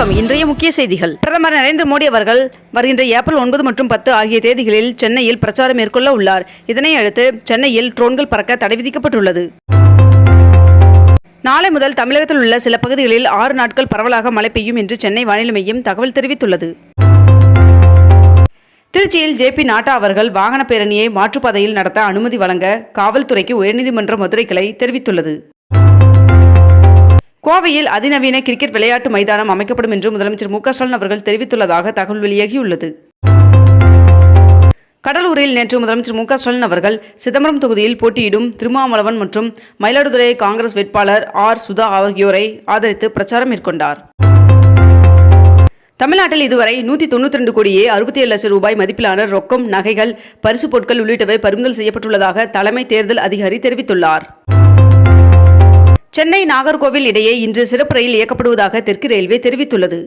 வணக்கம். இன்றைய முக்கிய செய்திகள். பிரதமர் நரேந்திர மோடி அவர்கள் வருகின்ற ஏப்ரல் ஒன்பது மற்றும் பத்து ஆகிய தேதிகளில் சென்னையில் பிரச்சாரம் மேற்கொள்ள உள்ளார். இதனை அடுத்து சென்னையில் ட்ரோன்கள் பறக்க தடை விதிக்கப்பட்டுள்ளது. நாளை முதல் தமிழகத்தில் உள்ள சில பகுதிகளில் ஆறு நாட்கள் பரவலாக மழை பெய்யும் என்று சென்னை வானிலை மையம் தகவல் தெரிவித்துள்ளது. திருச்சியில் ஜேபி நாட்டா அவர்கள் வாகன பேரணியை மாற்றுப்பாதையில் நடத்த அனுமதி வழங்க காவல்துறைக்கு உயர்நீதிமன்ற மதுரை கிளை தெரிவித்துள்ளது. கோவையில் அதிநவீன கிரிக்கெட் விளையாட்டு மைதானம் அமைக்கப்படும் என்று முதலமைச்சர் மு ஸ்டாலின் அவர்கள் தெரிவித்துள்ளதாக தகவல் வெளியாகியுள்ளது. கடலூரில் நேற்று முதலமைச்சர் மு ஸ்டாலின் அவர்கள் சிதம்பரம் தொகுதியில் போட்டியிடும் திருமாவளவன் மற்றும் மயிலாடுதுறை காங்கிரஸ் வேட்பாளர் ஆர் சுதா ஆகியோரை ஆதரித்து பிரச்சாரம் மேற்கொண்டார். தமிழ்நாட்டில் இதுவரை நூற்றி தொண்ணூற்றி ரெண்டு கோடியே அறுபத்தி ஏழு லட்சம் ரூபாய் மதிப்பிலான ரொக்கம் நகைகள் பரிசுப் பொருட்கள் உள்ளிட்டவை பறிமுதல் செய்யப்பட்டுள்ளதாக தலைமை தேர்தல் அதிகாரி தெரிவித்துள்ளார். சென்னை நாகர்கோவில் இடையே இன்று சிறப்பு ரயில் இயக்கப்படுவதாக தெற்கு ரயில்வே தெரிவித்துள்ளது.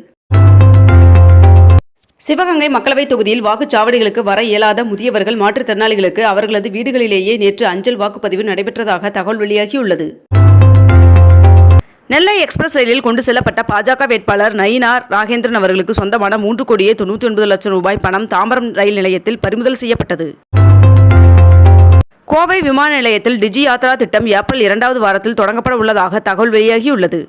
சிவகங்கை மக்களவைத் தொகுதியில் வாக்குச்சாவடிகளுக்கு வர இயலாத முதியவர்கள் மாற்றுத்திறனாளிகளுக்கு அவர்களது வீடுகளிலேயே நேற்று அஞ்சல் வாக்குப்பதிவு நடைபெற்றதாக தகவல் வெளியாகியுள்ளது. நெல்லை எக்ஸ்பிரஸ் ரயிலில் கொண்டு செல்லப்பட்ட பாஜக வேட்பாளர் நயினார் ராகேந்திரன் அவர்களுக்கு சொந்தமான மூன்று கோடியே தொண்ணூற்றி ஒன்பது லட்சம் ரூபாய் பணம் தாம்பரம் ரயில் நிலையத்தில் பறிமுதல் செய்யப்பட்டது. கோவை விமான நிலையத்தில் டிஜி யாத்ரா திட்டம் ஏப்ரல் இரண்டாவது வாரத்தில் தொடங்கப்பட உள்ளதாக தகவல் வெளியாகியுள்ளது.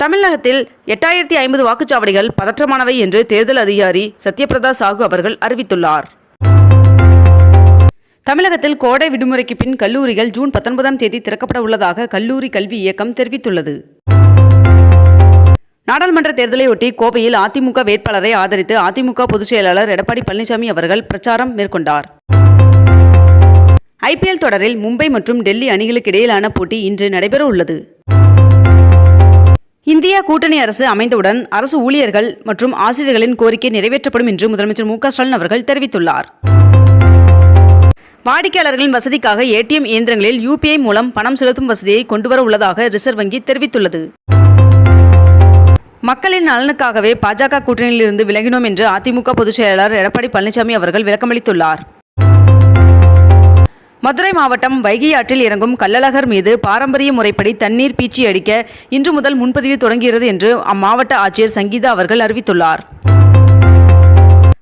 தமிழகத்தில் எட்டாயிரத்தி ஐம்பது வாக்குச்சாவடிகள் பதற்றமானவை என்று தேர்தல் அதிகாரி சத்யபிரதா சாகு அவர்கள் அறிவித்துள்ளார். தமிழகத்தில் கோடை விடுமுறைக்கு பின் கல்லூரிகள் ஜூன் பத்தொன்பதாம் தேதி திறக்கப்பட உள்ளதாக கல்லூரி கல்வி இயக்கம் தெரிவித்துள்ளது. நாடாளுமன்ற தேர்தலையொட்டி கோவையில் அதிமுக வேட்பாளரை ஆதரித்து அதிமுக பொதுச் செயலாளர் எடப்பாடி பழனிசாமி அவர்கள் பிரச்சாரம் மேற்கொண்டார். ஐபிஎல் தொடரில் மும்பை மற்றும் டெல்லி அணிகளுக்கு இடையிலான போட்டி இன்று நடைபெற உள்ளது. இந்தியா கூட்டணி அரசு அமைந்தவுடன் அரசு ஊழியர்கள் மற்றும் ஆசிரியர்களின் கோரிக்கை நிறைவேற்றப்படும் என்று முதலமைச்சர் மு ஸ்டாலின் அவர்கள் தெரிவித்துள்ளார். வாடிக்கையாளர்களின் வசதிக்காக ஏடிஎம் இயந்திரங்களில் யூபிஐ மூலம் பணம் செலுத்தும் வசதியை கொண்டுவர உள்ளதாக ரிசர்வ் வங்கி தெரிவித்துள்ளது. மக்களின் நலனுக்காகவே பாஜக கூட்டணியிலிருந்து விலகினோம் என்று அதிமுக பொதுச் செயலாளர் எடப்பாடி பழனிசாமி அவர்கள் விளக்கமளித்துள்ளார். மதுரை மாவட்டம் வைகை ஆற்றில் இறங்கும் கள்ளழகர் மீது பாரம்பரிய முறைப்படி தண்ணீர் பீச்சி அடிக்க இன்று முதல் முன்பதிவு தொடங்குகிறது என்று அம்மாவட்ட ஆட்சியர் சங்கீதா அவர்கள் அறிவித்துள்ளார்.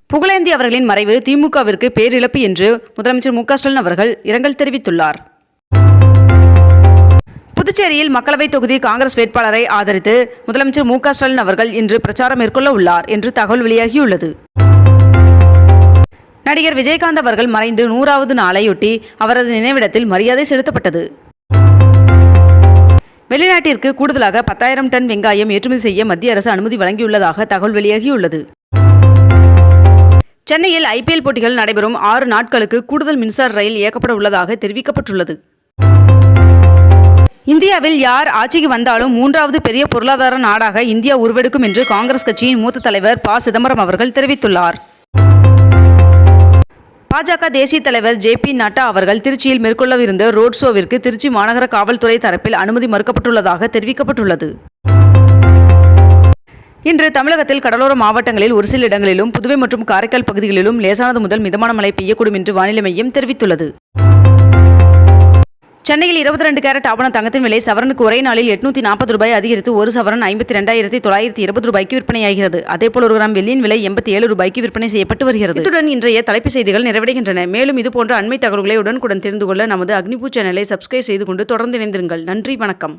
புகழேந்தி அவர்களின் மறைவு திமுகவிற்கு பேரிழப்பு என்று முதலமைச்சர் மு ஸ்டாலின் அவர்கள் இரங்கல் தெரிவித்துள்ளார். புதுச்சேரியில் மக்களவைத் தொகுதி காங்கிரஸ் வேட்பாளரை ஆதரித்து முதலமைச்சர் மு ஸ்டாலின் அவர்கள் இன்று பிரச்சாரம் மேற்கொள்ள உள்ளார் என்று தகவல் வெளியாகியுள்ளது. நடிகர் விஜயகாந்த் அவர்கள் மறைந்து நூறாவது நாளையொட்டி அவரது நினைவிடத்தில் மரியாதை செலுத்தப்பட்டது. வெளிநாட்டிற்கு கூடுதலாக பத்தாயிரம் டன் வெங்காயம் ஏற்றுமதி செய்ய மத்திய அரசு அனுமதி வழங்கியுள்ளதாக தகவல் வெளியாகியுள்ளது. சென்னையில் ஐபிஎல் போட்டிகள் நடைபெறும் ஆறு நாட்களுக்கு கூடுதல் மின்சார ரயில் இயக்கப்பட உள்ளதாக தெரிவிக்கப்பட்டுள்ளது. இந்தியாவில் யார் ஆட்சிக்கு வந்தாலும் மூன்றாவது பெரிய பொருளாதார நாடாக இந்தியா உருவெடுக்கும் என்று காங்கிரஸ் கட்சியின் மூத்த தலைவர் ப. சிதம்பரம் அவர்கள் தெரிவித்துள்ளார். பாஜக தேசிய தலைவர் ஜே பி நட்டா அவர்கள் திருச்சியில் மேற்கொள்ளவிருந்த ரோட் ஷோவிற்கு திருச்சி மாநகர காவல்துறை தரப்பில் அனுமதி மறுக்கப்பட்டுள்ளதாக தெரிவிக்கப்பட்டுள்ளது. இன்று தமிழகத்தில் கடலோர மாவட்டங்களில் ஒரு சில இடங்களிலும் புதுவை மற்றும் காரைக்கால் பகுதிகளிலும் லேசானது முதல் மிதமான மழை பெய்யக்கூடும் என்று வானிலை மையம் தெரிவித்துள்ளது. சென்னையில் இருபத்தி ரெண்டு கேரட் ஆவண தங்கத்தின் விலை சவரனுக்கு ஒரே நாளில் எட்நூத்தி நாற்பது ரூபாய் அதிகரித்து ஒரு சவரன் ஐம்பத்தி ரெண்டாயிரத்தி தொள்ளாயிரத்தி இருபது ரூபாய்க்கு விற்பனையாகிறது. அதேபோல் ஒரு கிராம் வெள்ளியின் விலை எண்பத்தி ஏழு ரூபாய்க்கு விற்பனை செய்யப்பட்டு வருகிறது. இத்துடன் இன்றைய தலைப்பு செய்திகள் நிறைவடைகின்றன. மேலும் இதுபோன்ற அண்மை தகவல்களை உடனுக்குடன் தெரிந்து கொள்ள நமது அக்னிபூ சேனலை சப்ஸ்கிரைப் செய்து கொண்டு தொடர்ந்து இணைந்திருங்கள். நன்றி வணக்கம்.